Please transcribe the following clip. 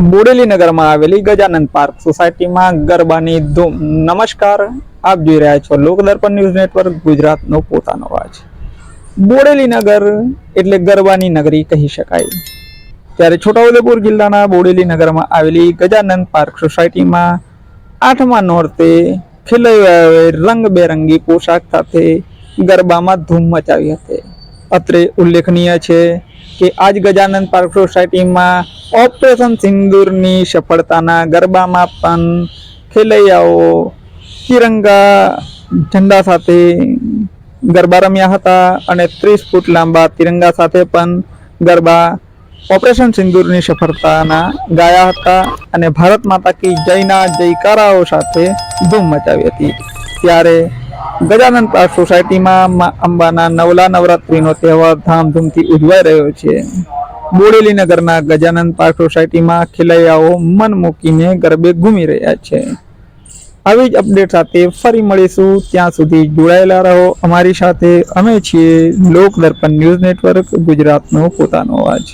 બોડેલી નગરમાં આવેલી ગજાનંદ પાર્ક સોસાયટીમાં ગરબાની ધૂમ. નમસ્કાર, આપ જોઈ રહ્યા છો લોકદર્પણ ન્યૂઝ નેટવર્ક, ગુજરાતનો પોતાનો અવાજ. બોડેલી નગર એટલે ગરબાની નગરી કહી શકાય. ત્યારે છોટાઉદેપુર જિલ્લાના બોડેલી નગરમાં આવેલી ગજાનંદ પાર્ક સોસાયટીમાં આઠમા નોરતે ખેલૈયાઓએ રંગબેરંગી પોશાક સાથે ગરબામાં ધૂમ મચાવી હતી. અત્રે ઉલ્લેખનીય છે કે આજ ગજાનંદ પાર્ક સોસાયટીમાં ઓપરેશન સિંદૂરની સફળતાના ગરબામાં પણ ખેલૈયાઓ તિરંગા ઝંડા સાથે ગરબા રમ્યા હતા અને ત્રીસ ફૂટ લાંબા તિરંગા સાથે પણ ગરબા ઓપરેશન સિંદૂરની સફળતાના ગાયા હતા અને ભારત માતા કી જયના જયકારાઓ સાથે ધૂમ મચાવી હતી. ત્યારે ગજાનંદ પાર્ક સોસાયટીમાં મા અંબાના નવલા નવરાત્રીનો તહેવાર ધામધૂમથી ઉજવાઈ રહ્યો છે. બોડેલી નગરના ગજાનંદ પાર્ક સોસાયટીમાં ખેલૈયાઓ મન મૂકીને ગરબે ઘૂમી રહ્યા છે. આવી જ અપડેટ સાથે ફરી મળીશું. ત્યાં સુધી જોડાયેલા રહો. અમારી સાથે અમે છીએ લોક દર્પણ ન્યૂઝ નેટવર્ક, ગુજરાતનો પોતાનો અવાજ.